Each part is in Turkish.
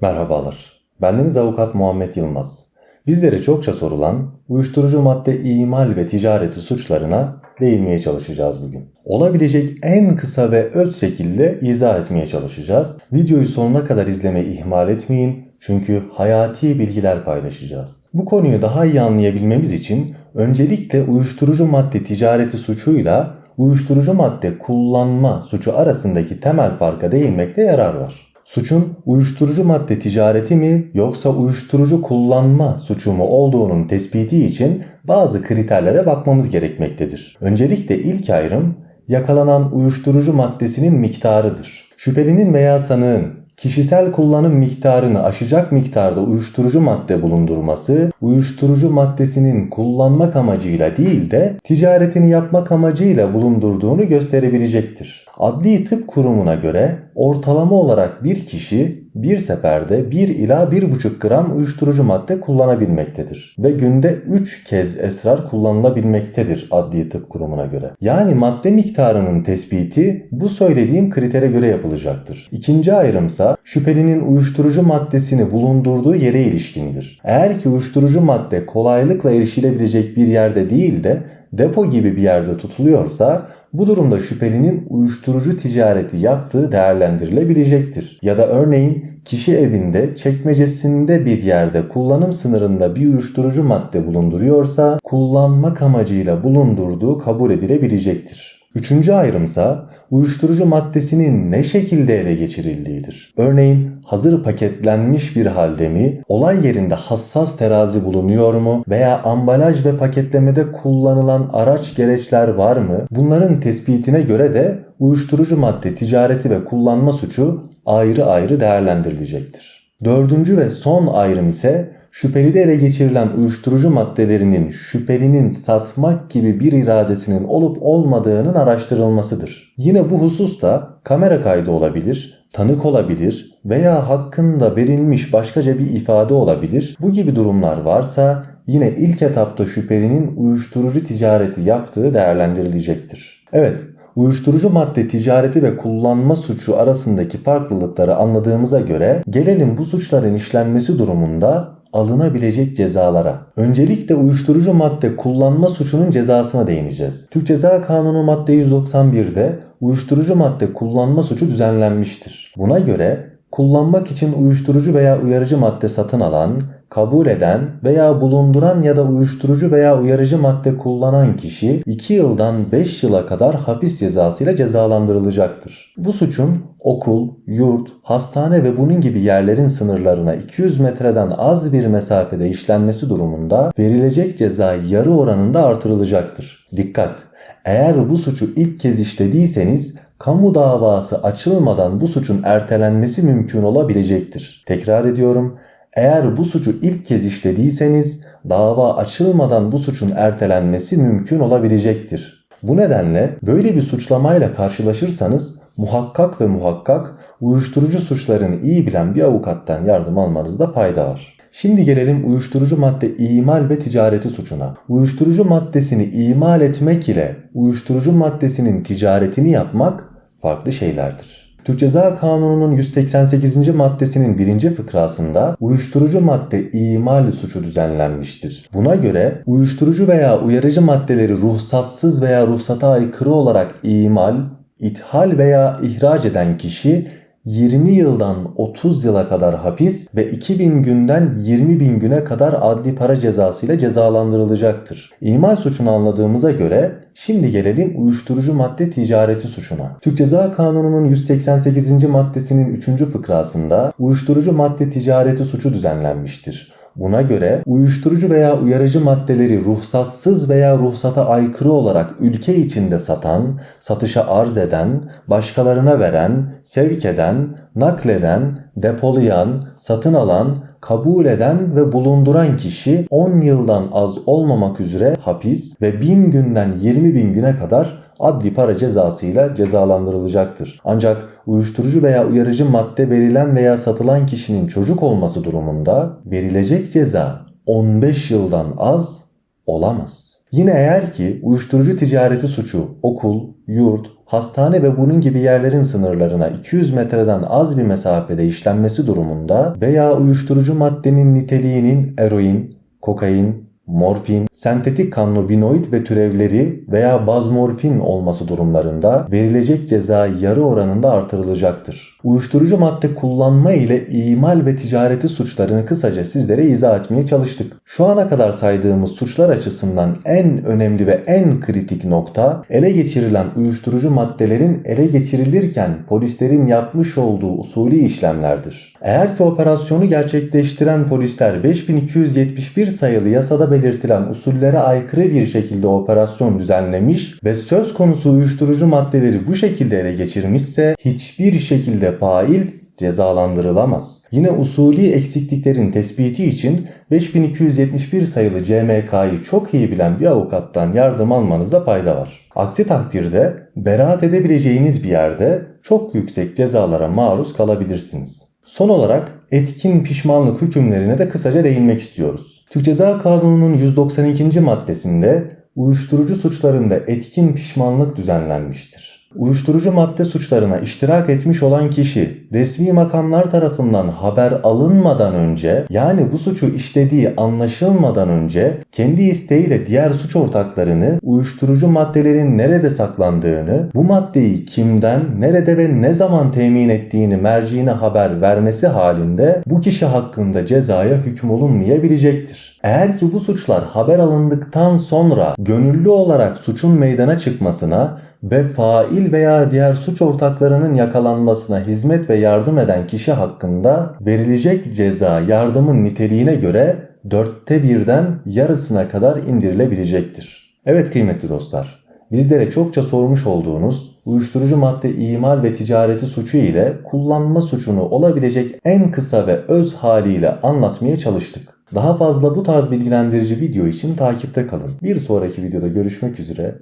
Merhabalar. Bendeniz avukat Muhammed Yılmaz. Bizlere çokça sorulan uyuşturucu madde imal ve ticareti suçlarına değinmeye çalışacağız bugün. Olabilecek en kısa ve öz şekilde izah etmeye çalışacağız. Videoyu sonuna kadar izlemeyi ihmal etmeyin çünkü hayati bilgiler paylaşacağız. Bu konuyu daha iyi anlayabilmemiz için öncelikle uyuşturucu madde ticareti suçuyla uyuşturucu madde kullanma suçu arasındaki temel farka değinmekte yarar var. Suçun uyuşturucu madde ticareti mi yoksa uyuşturucu kullanma suçu mu olduğunun tespiti için bazı kriterlere bakmamız gerekmektedir. Öncelikle ilk ayrım yakalanan uyuşturucu maddesinin miktarıdır. Şüphelinin veya sanığın kişisel kullanım miktarını aşacak miktarda uyuşturucu madde bulundurması, uyuşturucu maddesinin kullanmak amacıyla değil de ticaretini yapmak amacıyla bulundurduğunu gösterebilecektir. Adli Tıp Kurumu'na göre ortalama olarak bir kişi bir seferde 1 ila 1,5 gram uyuşturucu madde kullanabilmektedir. Ve günde 3 kez esrar kullanılabilmektedir Adli Tıp Kurumu'na göre. Yani madde miktarının tespiti bu söylediğim kritere göre yapılacaktır. İkinci ayrımsa şüphelinin uyuşturucu maddesini bulundurduğu yere ilişkindir. Eğer ki uyuşturucu madde kolaylıkla erişilebilecek bir yerde değil de depo gibi bir yerde tutuluyorsa bu durumda şüphelinin uyuşturucu ticareti yaptığı değerlendirilebilecektir. Ya da örneğin kişi evinde çekmecesinde bir yerde kullanım sınırında bir uyuşturucu madde bulunduruyorsa kullanmak amacıyla bulundurduğu kabul edilebilecektir. Üçüncü ayrımsa uyuşturucu maddesinin ne şekilde ele geçirildiğidir. Örneğin hazır paketlenmiş bir halde mi, olay yerinde hassas terazi bulunuyor mu veya ambalaj ve paketlemede kullanılan araç gereçler var mı? Bunların tespitine göre de uyuşturucu madde ticareti ve kullanma suçu ayrı ayrı değerlendirilecektir. Dördüncü ve son ayrım ise şüphelide ele geçirilen uyuşturucu maddelerinin şüphelinin satmak gibi bir iradesinin olup olmadığının araştırılmasıdır. Yine bu hususta kamera kaydı olabilir, tanık olabilir veya hakkında verilmiş başkaca bir ifade olabilir. Bu gibi durumlar varsa yine ilk etapta şüphelinin uyuşturucu ticareti yaptığı değerlendirilecektir. Evet, uyuşturucu madde ticareti ve kullanma suçu arasındaki farklılıkları anladığımıza göre gelelim bu suçların işlenmesi durumunda alınabilecek cezalara. Öncelikle uyuşturucu madde kullanma suçunun cezasına değineceğiz. Türk Ceza Kanunu madde 191'de uyuşturucu madde kullanma suçu düzenlenmiştir. Buna göre kullanmak için uyuşturucu veya uyarıcı madde satın alan, kabul eden veya bulunduran ya da uyuşturucu veya uyarıcı madde kullanan kişi 2 yıldan 5 yıla kadar hapis cezasıyla cezalandırılacaktır. Bu suçun okul, yurt, hastane ve bunun gibi yerlerin sınırlarına 200 metreden az bir mesafede işlenmesi durumunda verilecek ceza yarı oranında artırılacaktır. Dikkat! Eğer bu suçu ilk kez işlediyseniz kamu davası açılmadan bu suçun ertelenmesi mümkün olabilecektir. Tekrar ediyorum. Eğer bu suçu ilk kez işlediyseniz dava açılmadan bu suçun ertelenmesi mümkün olabilecektir. Bu nedenle böyle bir suçlamayla karşılaşırsanız muhakkak ve muhakkak uyuşturucu suçlarını iyi bilen bir avukattan yardım almanızda fayda var. Şimdi gelelim uyuşturucu madde imal ve ticareti suçuna. Uyuşturucu maddesini imal etmek ile uyuşturucu maddesinin ticaretini yapmak farklı şeylerdir. Türk Ceza Kanunu'nun 188. maddesinin birinci fıkrasında uyuşturucu madde imal suçu düzenlenmiştir. Buna göre uyuşturucu veya uyarıcı maddeleri ruhsatsız veya ruhsata aykırı olarak imal, ithal veya ihraç eden kişi 20 yıldan 30 yıla kadar hapis ve 2000 günden 20 bin güne kadar adli para cezası ile cezalandırılacaktır. İmal suçunu anladığımıza göre şimdi gelelim uyuşturucu madde ticareti suçuna. Türk Ceza Kanunu'nun 188. maddesinin 3. fıkrasında uyuşturucu madde ticareti suçu düzenlenmiştir. Buna göre uyuşturucu veya uyarıcı maddeleri ruhsatsız veya ruhsata aykırı olarak ülke içinde satan, satışa arz eden, başkalarına veren, sevk eden, nakleden, depolayan, satın alan, kabul eden ve bulunduran kişi 10 yıldan az olmamak üzere hapis ve 1000 günden 20 bin güne kadar adli para cezasıyla cezalandırılacaktır. Ancak uyuşturucu veya uyarıcı madde verilen veya satılan kişinin çocuk olması durumunda verilecek ceza 15 yıldan az olamaz. Yine eğer ki uyuşturucu ticareti suçu okul, yurt, hastane ve bunun gibi yerlerin sınırlarına 200 metreden az bir mesafede işlenmesi durumunda veya uyuşturucu maddenin niteliğinin eroin, kokain, morfin, sentetik kannabinoid ve türevleri veya bazmorfin olması durumlarında verilecek ceza yarı oranında artırılacaktır. Uyuşturucu madde kullanma ile imal ve ticareti suçlarını kısaca sizlere izah etmeye çalıştık. Şu ana kadar saydığımız suçlar açısından en önemli ve en kritik nokta ele geçirilen uyuşturucu maddelerin ele geçirilirken polislerin yapmış olduğu usulü işlemlerdir. Eğer ki operasyonu gerçekleştiren polisler 5271 sayılı yasada belirtilen usullere aykırı bir şekilde operasyon düzenlemiş ve söz konusu uyuşturucu maddeleri bu şekilde ele geçirmişse hiçbir şekilde fail cezalandırılamaz. Yine usulü eksikliklerin tespiti için 5271 sayılı CMK'yı çok iyi bilen bir avukattan yardım almanızda fayda var. Aksi takdirde beraat edebileceğiniz bir yerde çok yüksek cezalara maruz kalabilirsiniz. Son olarak etkin pişmanlık hükümlerine de kısaca değinmek istiyoruz. Türk Ceza Kanunu'nun 192. maddesinde uyuşturucu suçlarında etkin pişmanlık düzenlenmiştir. Uyuşturucu madde suçlarına iştirak etmiş olan kişi resmi makamlar tarafından haber alınmadan önce yani bu suçu işlediği anlaşılmadan önce kendi isteğiyle diğer suç ortaklarını uyuşturucu maddelerin nerede saklandığını, bu maddeyi kimden, nerede ve ne zaman temin ettiğini merciine haber vermesi halinde bu kişi hakkında cezaya hüküm olunmayabilecektir. Eğer ki bu suçlar haber alındıktan sonra gönüllü olarak suçun meydana çıkmasına ve fail veya diğer suç ortaklarının yakalanmasına hizmet ve yardım eden kişi hakkında verilecek ceza yardımın niteliğine göre dörtte birden yarısına kadar indirilebilecektir. Evet kıymetli dostlar, bizlere çokça sormuş olduğunuz uyuşturucu madde imal ve ticareti suçu ile kullanma suçunu olabilecek en kısa ve öz haliyle anlatmaya çalıştık. Daha fazla bu tarz bilgilendirici video için takipte kalın. Bir sonraki videoda görüşmek üzere,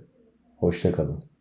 hoşçakalın.